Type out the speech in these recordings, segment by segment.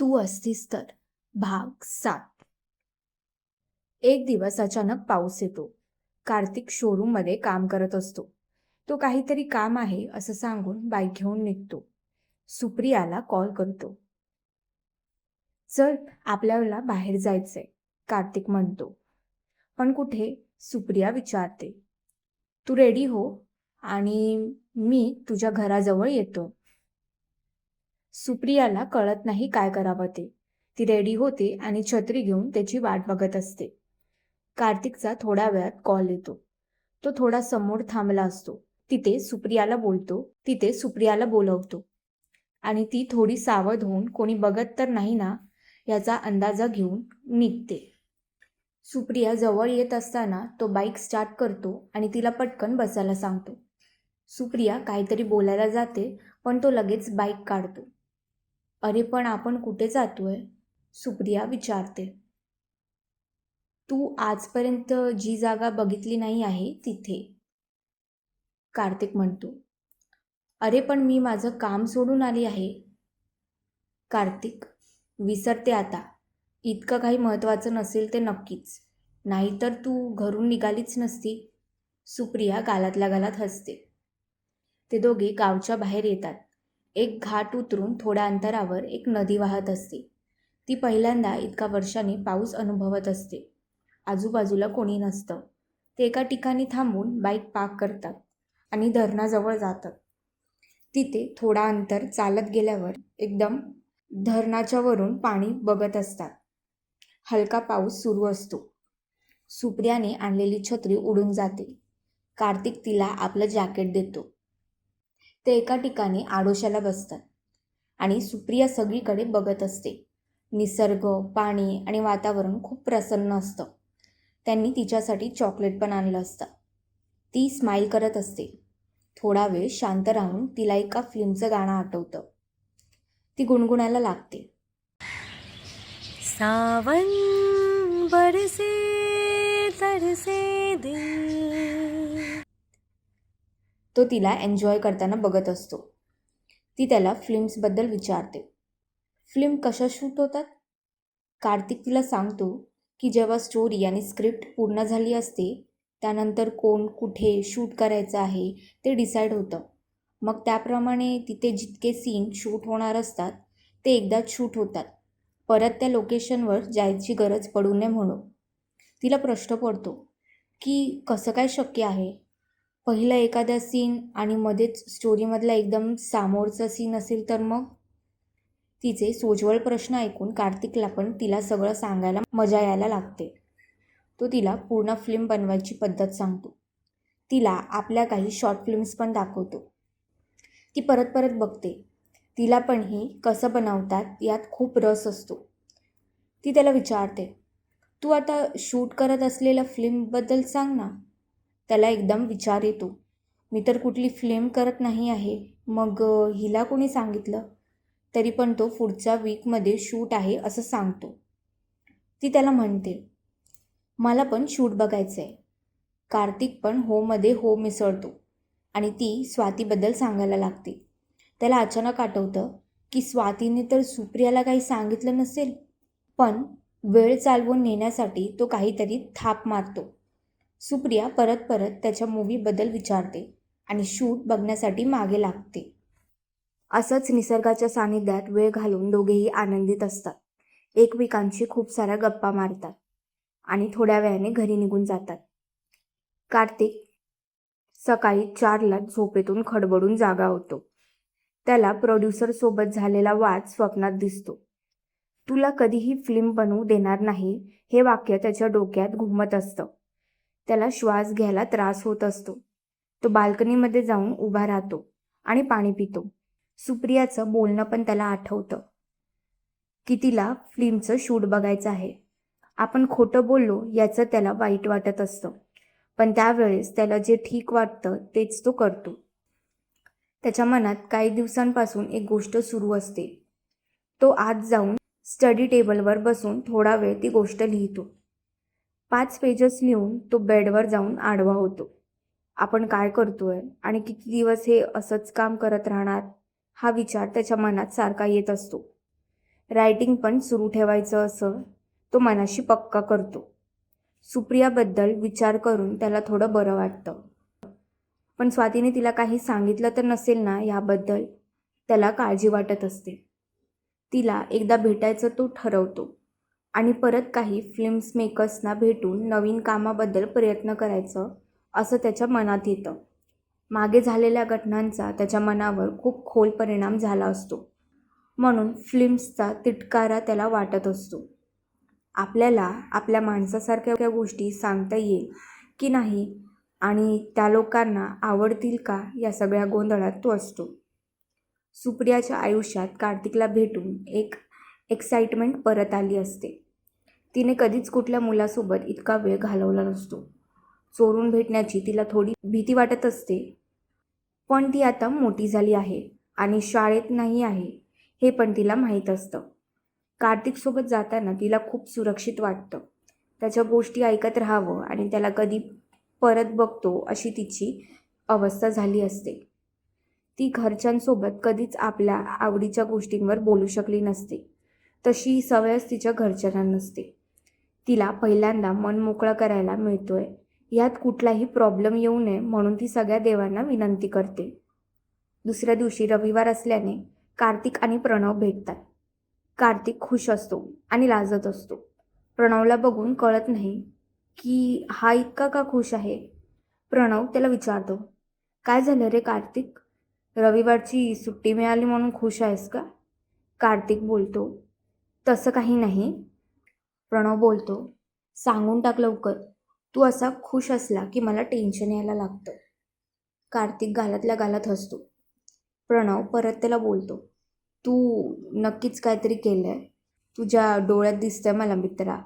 तू असतीस तर. भाग सात. एक दिवस अचानक पाऊस येतो. कार्तिक शोरूममध्ये काम करत असतो. तो काहीतरी काम आहे असं सांगून बाईक घेऊन निघतो. सुप्रियाला कॉल करतो. चल आपल्याला बाहेर जायचंय कार्तिक म्हणतो. पण कुठे? सुप्रिया विचारते. तू रेडी हो? आणि मी तुझ्या घराजवळ येतो. सुप्रियाला कळत नाही काय करावं ते. ती रेडी होते आणि छत्री घेऊन त्याची वाट बघत असते. कार्तिकचा थोड्या वेळात कॉल येतो. तो थोडा समोर थांबला असतो. तिथे सुप्रियाला बोलतो. तिथे सुप्रियाला बोलवतो. आणि ती थोडी सावध होऊन कोणी बघत तर नाही ना याचा अंदाजा घेऊन निघते. सुप्रिया जवळ येत असताना तो बाईक स्टार्ट करतो आणि तिला पटकन बसायला सांगतो. सुप्रिया काहीतरी बोलायला जाते पण तो लगेच बाईक काढतो. अरे पण आपण कुठे जातोय? सुप्रिया विचारते. तू आजपर्यंत जी जागा बघितली नाही आहे तिथे. कार्तिक म्हणतो. अरे पण मी माझं काम सोडून आली आहे. कार्तिक विसरते आता. इतकं काही महत्त्वाचं नसेल ते नक्कीच. नाहीतर तू घरून निघालीच नसती. सुप्रिया गालातल्या गालात हसते. ते दोघे गावच्या बाहेर येतात. एक घाट उतरून थोड्या अंतरावर एक नदी वाहत असते. ती पहिल्यांदा इतका वर्षाने पाऊस अनुभवत असते. आजूबाजूला कोणी नसतं. ते एका ठिकाणी थांबून बाईक पार्क करतात आणि धरणाजवळ जातात. तिथे थोडा अंतर चालत गेल्यावर एकदम धरणाच्या वरून पाणी बघत असतात. हलका पाऊस सुरू असतो. सुप्रियाने आणलेली छत्री उडून जाते. कार्तिक तिला आपलं जॅकेट देतो. ते एका ठिकाणी आडोशाला बसतात आणि सुप्रिया सगळीकडे बघत असते. निसर्ग पाणी आणि वातावरण खूप प्रसन्न असतं. त्यांनी तिच्यासाठी चॉकलेट पण आणलं असतं. ती स्माईल करत असते. थोडा वेळ शांत राहून तिला एका फिल्मचं गाणं आठवतं. ती गुणगुणायला लागते. सावन बरसे तरसे दिल. तो तिला एन्जॉय करताना बघत असतो. ती त्याला फिल्म्सबद्दल विचारते. फिल्म कशा शूट होतात? कार्तिक तिला सांगतो की जेव्हा स्टोरी आणि स्क्रिप्ट पूर्ण झाली असते त्यानंतर कोण कुठे शूट करायचं आहे ते डिसाईड होतं. मग त्याप्रमाणे तिथे जितके सीन शूट होणार असतात ते एकदाच शूट होतात. परत त्या लोकेशनवर जायची गरज पडू नये म्हणून. तिला प्रश्न पडतो की कसं काय शक्य आहे? पहिला एखादा सीन आणि मध्येच स्टोरीमधला एकदम सामोरचा सीन असेल तर मग? तिचे सोज्वळ प्रश्न ऐकून कार्तिकला पण तिला सगळं सांगायला मजा यायला लागते. तो तिला पूर्ण फिल्म बनवायची पद्धत सांगतो. तिला आपल्या काही शॉर्ट फिल्म्स पण दाखवतो. ती परत परत बघते. तिला पण ही कसं बनवतात यात खूप रस असतो. ती त्याला विचारते तू आता शूट करत असलेल्या फिल्मबद्दल सांग ना. त्याला एकदम विचार येतो. मी तर कुठली फ्लेम करत नाही आहे. मग हिला कोणी सांगितलं? तरी पण तो पुढच्या वीकमध्ये शूट आहे असं सांगतो. ती त्याला म्हणते मला पण शूट बघायचं आहे कार्तिक पण होमध्ये हो मिसळतो आणि ती स्वातीबद्दल सांगायला लागते. त्याला अचानक आठवतं की स्वातीने तर सुप्रियाला काही सांगितलं नसेल पण वेळ चालवून नेण्यासाठी तो काहीतरी थाप मारतो. सुप्रिया परत परत त्याच्या मूवीबद्दल विचारते आणि शूट बघण्यासाठी मागे लागते. असंच निसर्गाच्या सानिध्यात वेळ घालून दोघेही आनंदित असतात. एकमेकांशी खूप साऱ्या गप्पा मारतात आणि थोड्या वेळाने घरी निघून जातात. कार्तिक सकाळी चारला झोपेतून खडबडून जागा होतो त्याला प्रोड्युसरसोबत झालेला वाद स्वप्नात दिसतो. तुला कधीही फिल्म बनवू देणार नाही हे वाक्य त्याच्या डोक्यात घुमत असतं. त्याला श्वास घ्यायला त्रास होत असतो. तो बाल्कनीमध्ये जाऊन उभा राहतो आणि पाणी पितो. सुप्रियाचं बोलणं पण त्याला आठवतं. की तिला फिल्मचं शूट बघायचं आहे. आपण खोटं बोललो याचं त्याला वाईट वाटत असतं. पण त्यावेळेस त्याला जे ठीक वाटतं तेच तो करतो. त्याच्या मनात काही दिवसांपासून एक गोष्ट सुरू असते. तो आत जाऊन स्टडी टेबलवर बसून थोडा वेळ ती गोष्ट लिहितो. पाच पेजेस लिहून तो बेडवर जाऊन आडवा होतो. आपण काय करतोय आणि किती दिवस हे असंच काम करत राहणार? हा विचार त्याच्या मनात सारखा येत असतो. रायटिंग पण सुरू ठेवायचं असं तो मनाशी पक्का करतो. सुप्रियाबद्दल विचार करून त्याला थोडं बरं वाटतं. पण स्वातीने तिला काही सांगितलं तर नसेल ना याबद्दल? त्याला काळजी वाटत असते. तिला एकदा भेटायचं तो ठरवतो. आणि परत काही फिल्म्स मेकर्सना भेटून नवीन कामाबद्दल प्रयत्न करायचं असं त्याच्या मनात येतं. मागे झालेल्या घटनांचा त्याच्या मनावर खूप खोल परिणाम झाला असतो. म्हणून फिल्म्सचा तिटकारा त्याला वाटत असतो. आपल्याला आपल्या माणसासारख्या गोष्टी सांगता येईल की नाही आणि त्या लोकांना आवडतील का या सगळ्या गोंधळात तो असतो. सुप्रियाच्या आयुष्यात कार्तिकला भेटून एक एक्साइटमेंट परत आली असते. तिने कधीच कुठल्या मुलासोबत इतका वेळ घालवला नसतो. चोरून भेटण्याची तिला थोडी भीती वाटत असते. पण ती आता मोठी झाली आहे आणि शाळेत नाही आहे हे पण तिला माहीत असतं. कार्तिकसोबत जाताना तिला खूप सुरक्षित वाटतं. त्याच्या गोष्टी ऐकत राहावं आणि त्याला कधी परत बघतो अशी तिची अवस्था झाली असते. ती घरच्यांसोबत कधीच आपल्या आवडीच्या गोष्टींवर बोलू शकली नसते. तशी सवयच तिच्या घरच्यांना नसते. तिला पहिल्यांदा मन मोकळं करायला मिळतोय. यात कुठलाही प्रॉब्लेम येऊ नये म्हणून ती सगळ्या देवांना विनंती करते. दुसऱ्या दिवशी रविवार असल्याने कार्तिक आणि प्रणव भेटतात. कार्तिक खुश असतो आणि लाजत असतो. प्रणवला बघून कळत नाही की हा इतका का खुश आहे? प्रणव त्याला विचारतो काय झालं रे कार्तिक? रविवारची सुट्टी मिळाली म्हणून खुश आहेस का? कार्तिक बोलतो तसं काही नाही. प्रणव बोलतो सांगून टाक लवकर. तू असा खुश असला की मला टेन्शन यायला लागतं. कार्तिक गालातल्या गालात हसतो. प्रणव परत त्याला बोलतो तू नक्कीच काहीतरी केलं आहे तुझ्या डोळ्यात दिसतंय मला मित्रा.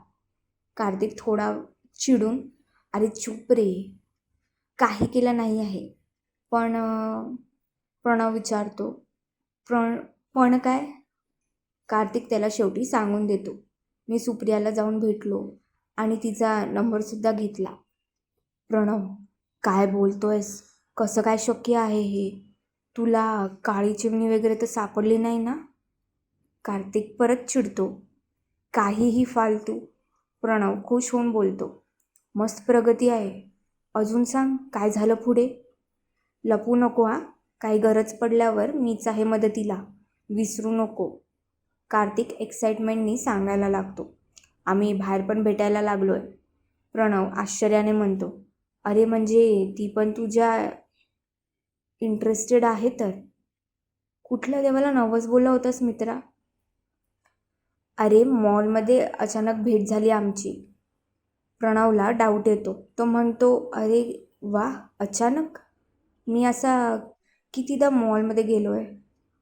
कार्तिक थोडा चिडून अरे चुप रे. काही केलं नाही आहे. पण प्रणव विचारतो प्रण पण काय? कार्तिक त्याला शेवटी सांगून देतो. मी सुप्रियाला जाऊन भेटलो आणि तिचा नंबरसुद्धा घेतला. प्रणव काय बोलतोयस? कसं काय शक्य आहे हे? तुला काळी चिमणी वगैरे तर सापडली नाही ना? कार्तिक परत चिडतो. काहीही फालतू. प्रणव खुश होऊन बोलतो. मस्त प्रगती आहे. अजून सांग काय झालं पुढे? लपू नको हा. काही गरज पडल्यावर मीच आहे मदतीला. विसरू नको. कार्तिक एक्साइटमेंटनी सांगायला लागतो. आम्ही बाहेर पण भेटायला लागलो आहे प्रणव आश्चर्याने म्हणतो अरे म्हणजे ती पण तुझ्या इंटरेस्टेड आहे तर? कुठल्या देवाला नवस बोलला होतास मित्रा. अरे मॉलमध्ये अचानक भेट झाली आमची. प्रणवला डाऊट येतो. तो म्हणतो अरे वा अचानक? मी असा कितीदा मॉलमध्ये गेलो आहे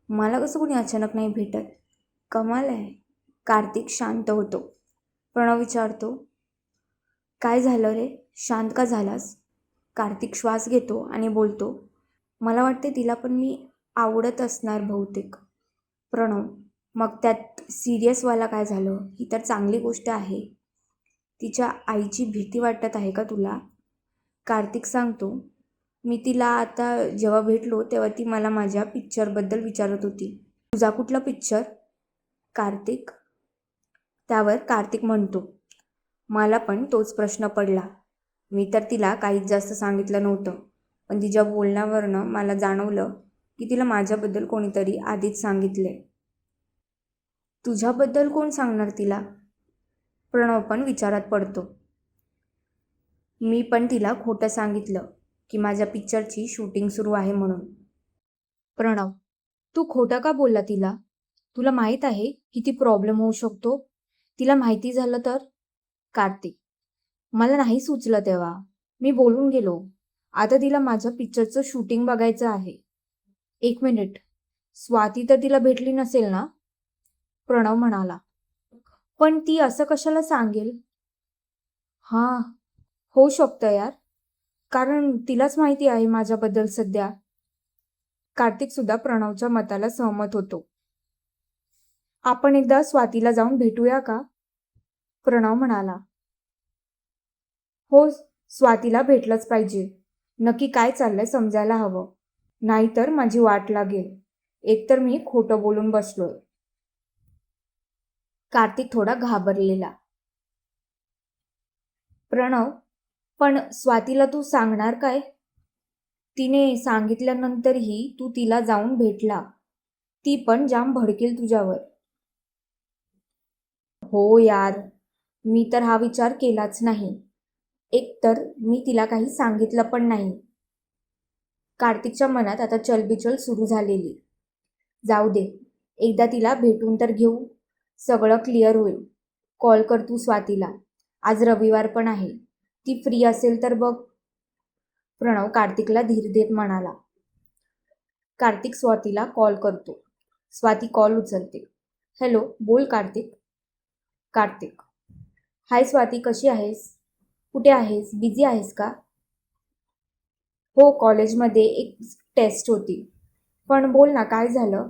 मला कसं कोणी अचानक नाही भेटत? कमाल आहे. कार्तिक शांत होतो. प्रणव विचारतो काय झालं रे? शांत का झालास? कार्तिक श्वास घेतो आणि बोलतो मला वाटते तिला पण मी आवडत असणार बहुतेक. प्रणव मग त्यात सिरियसवाला काय झालं? ही तर चांगली गोष्ट आहे. तिच्या आईची भीती वाटत आहे का तुला? कार्तिक सांगतो मी तिला आता जेव्हा भेटलो तेव्हा ती मला माझ्या पिक्चरबद्दल विचारत होती. तुझा कुठला पिक्चर कार्तिक? त्यावर कार्तिक म्हणतो. मला पण तोच प्रश्न पडला. मी तर तिला काहीच जास्त सांगितलं नव्हतं. पण तिच्या बोलण्यावरनं मला जाणवलं की तिला माझ्याबद्दल कोणीतरी आधीच सांगितले. तुझ्याबद्दल कोण सांगणार तिला? प्रणव पण विचारात पडतो. मी पण तिला खोटं सांगितलं की माझ्या पिक्चरची शूटिंग सुरू आहे म्हणून. प्रणव तू खोटं का बोलला तिला? तुला माहीत आहे किती प्रॉब्लेम होऊ शकतो? तिला माहिती झालं तर? कार्तिक मला नाही सुचलं तेव्हा. मी बोलून गेलो. आता तिला माझ्या पिक्चरचं शूटिंग बघायचं आहे. एक मिनिट स्वाती तर तिला भेटली नसेल ना? प्रणव म्हणाला. पण ती असं कशाला सांगेल? हां होऊ शकतं यार. कारण तिलाच माहिती आहे माझ्याबद्दल सध्या. कार्तिक सुद्धा प्रणवच्या मताला सहमत होतो. आपण एकदा स्वातीला जाऊन भेटूया का? प्रणव म्हणाला. हो स्वातीला भेटलंच पाहिजे. नक्की काय चाललंय समजायला हवं. नाहीतर माझी वाट लागेल. एकतर मी खोटं बोलून बसलोय. कार्तिक थोडा घाबरलेला. प्रणव पण स्वातीला तू सांगणार काय? तिने सांगितल्यानंतरही तू तिला जाऊन भेटला. ती पण जाम भडकेल तुझ्यावर. हो यार मी तर हा विचार केलाच नाही. एकतर मी तिला काही सांगितलं पण नाही. कार्तिकच्या मनात आता चलबिचल सुरू झालेली. जाऊ दे एकदा तिला भेटून तर घेऊ. सगळं क्लिअर होईल. कॉल कर तू स्वातीला. आज रविवार पण आहे. ती फ्री असेल तर बघ. प्रणव कार्तिकला धीर देत म्हणाला. कार्तिक स्वातीला कॉल करतो. स्वाती कॉल उचलते. हॅलो बोल कार्तिक. कार्तिक. हाय स्वाती कशी आहेस? कुठे आहेस? बिझी आहेस का? हो कॉलेजमध्ये एक टेस्ट होती. पण बोल ना काय झालं?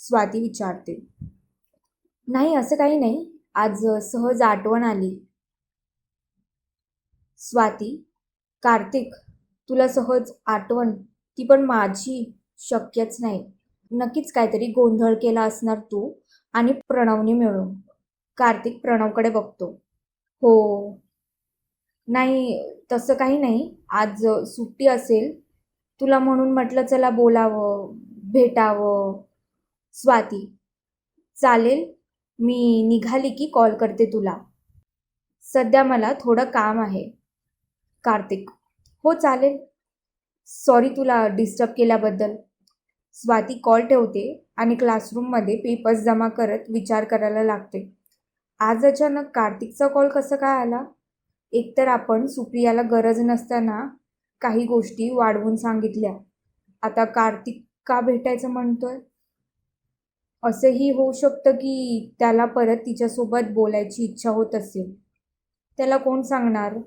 स्वाती विचारते. नाही असं काही नाही. आज सहज आठवण आली. स्वाती कार्तिक तुला सहज आठवण? ती पण माझी शक्यच नाही. नक्कीच काहीतरी गोंधळ केला असणार तू आणि प्रणवने मिळून. कार्तिक प्रणवकडे बघतो. हो. नाही तसं काही नाही. आज सुट्टी असेल. तुला म्हणून म्हटलं चला बोलावं भेटावं. स्वाती चालेल. मी निघाली की कॉल करते तुला. सध्या मला थोडं काम आहे. कार्तिक हो चालेल. सॉरी तुला डिस्टर्ब केल्याबद्दल. स्वाती कॉल ठेवते आणि क्लासरूममध्ये पेपर्स जमा करत विचार करायला लागते. आज अचानक कार्तिकचा कॉल कसं काय आला? एकतर आपण सुप्रियाला गरज नसताना काही गोष्टी वाढवून सांगितल्या. आता कार्तिक का भेटायचं म्हणतोय? असंही होऊ शकतं की त्याला परत तिच्यासोबत बोलायची इच्छा होत असेल. त्याला कोण सांगणार?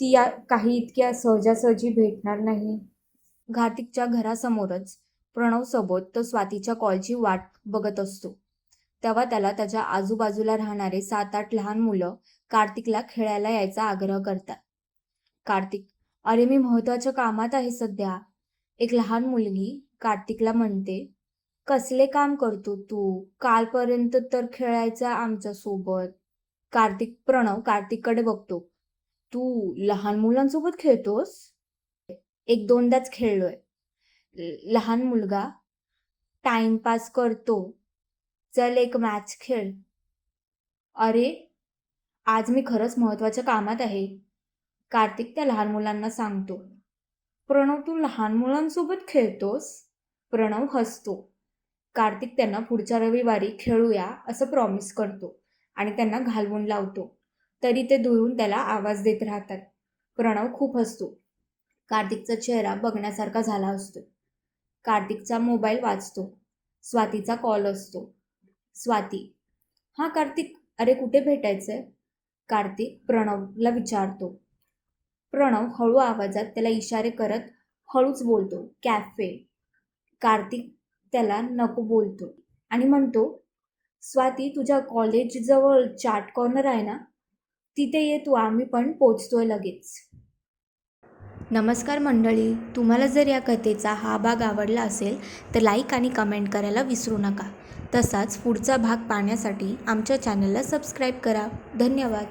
ती या काही इतक्या सहजासहजी भेटणार नाही. कार्तिकच्या घरासमोरच प्रणवसोबत तो स्वातीच्या कॉलची वाट बघत असतो. तेव्हा त्याला त्याच्या आजूबाजूला राहणारे सात आठ लहान मुलं कार्तिकला खेळायला यायचा आग्रह करतात. कार्तिक अरे मी महत्त्वाच्या कामात आहे सध्या. एक लहान मुलगी कार्तिकला म्हणते कसले काम करतो तू? कालपर्यंत तर खेळायचा आमच्यासोबत. कार्तिक प्रणव कार्तिककडे बघतो. तू लहान मुलांसोबत खेळतोस? एक दोनदाच खेळलोय. लहान मुलगा टाइमपास करतो. चल एक मॅच खेळ. अरे आज मी खरंच महत्त्वाच्या कामात आहे. कार्तिक त्या लहान मुलांना सांगतो. प्रणव तू लहान मुलांसोबत खेळतोस? प्रणव हसतो. कार्तिक त्यांना पुढच्या रविवारी खेळूया असं प्रॉमिस करतो आणि त्यांना घालवून लावतो. तरी ते दुरून त्याला आवाज देत राहतात. प्रणव खूप हसतो. कार्तिकचा चेहरा बघण्यासारखा झाला असतो. कार्तिकचा मोबाईल वाचतो. स्वातीचा कॉल असतो. स्वाती. हां कार्तिक अरे कुठे भेटायचं आहे कार्तिक प्रणवला विचारतो. प्रणव हळू आवाजात त्याला इशारे करत हळूच बोलतो कॅफे. कार्तिक त्याला नको बोलतो आणि म्हणतो स्वाती तुझ्या कॉलेजजवळ चाट कॉर्नर आहे ना? तिथे ये तू आम्ही पण पोचतोय लगेच. नमस्कार मंडळी तुम्हाला जर या कथेचा हा भाग आवडला असेल तर लाईक आणि कमेंट करायला विसरू नका. तसाच पुढचा भाग पाहण्यासाठी आमच्या चॅनलला सबस्क्राईब करा. धन्यवाद.